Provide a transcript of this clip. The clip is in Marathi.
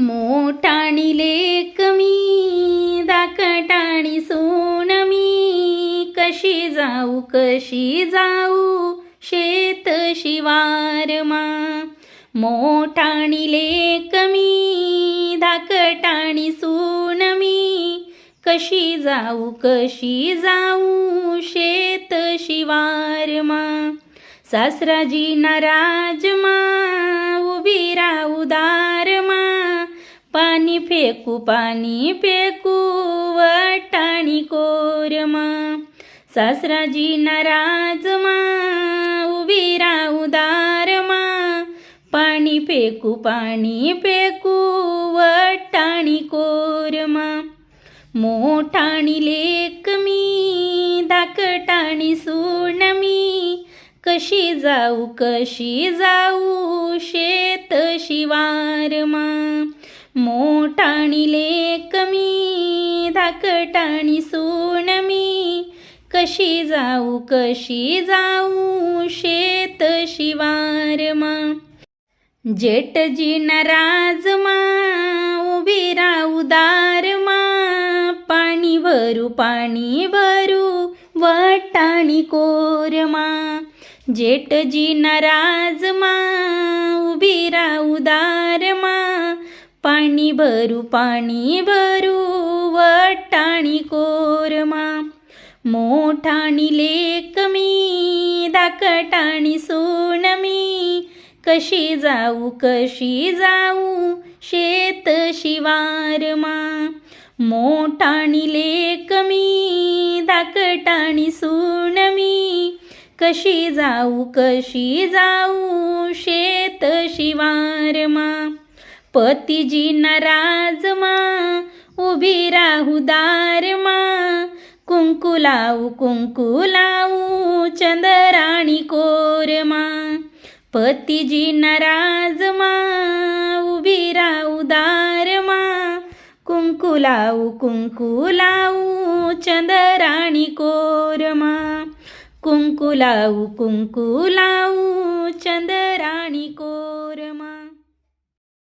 मोठाणी लेक मी दाकटाणी सोन मी. कशी जाऊ कशी जाऊ शेत शिवारमा मोठाणी लेक मी धाकटाणी सून मी. कशी जाऊ कशी जाऊ शेत शिवारमा सासराजी नाराजमा उभी राहू दारमा पाणी फेकू पाणी फेकू वटाणी कोरमा. सासराजी नाराजमा उभी राहू दारमा. पाणी फेकू पाणी फेकू वटाणी कोरमा. मोठाणी लेक मी धाकटाणी सून मी. कशी जाऊ कशी जाऊ शेत शिवारमा. मोठाणी कमी धाकटाणी सून मी. कशी जाऊ कशी जाऊ शेत शिवारमा जेठजी नाराजमा उभी राहू दारमा पाणी भरू पाणी भरू वटाणी कोरमा जेठजी नाराजमा उभी राहू दारमा पाणी भरू पाणी भरू वटाणी कोरमा. मोठाणी लेक मी धाकटाणी सोन मी. कशी जाऊ कशी जाऊ शेत शिवारमा मोठाणी लेक मी धाकटाणी सोन मी. कशी जाऊ कशी जाऊ शेत शिवारमा पतीजी नाराजमा उभी राहू दारमा कुंकू लावू कुंकू लावू चंदराणी कोरमा पतीजी नाराजमा उभी राहू दारमा कुंकू लावू कुंकू लावू चंदराणी कोरमा कुंकू लावू कुंकू लावू चंदराणी कोरमा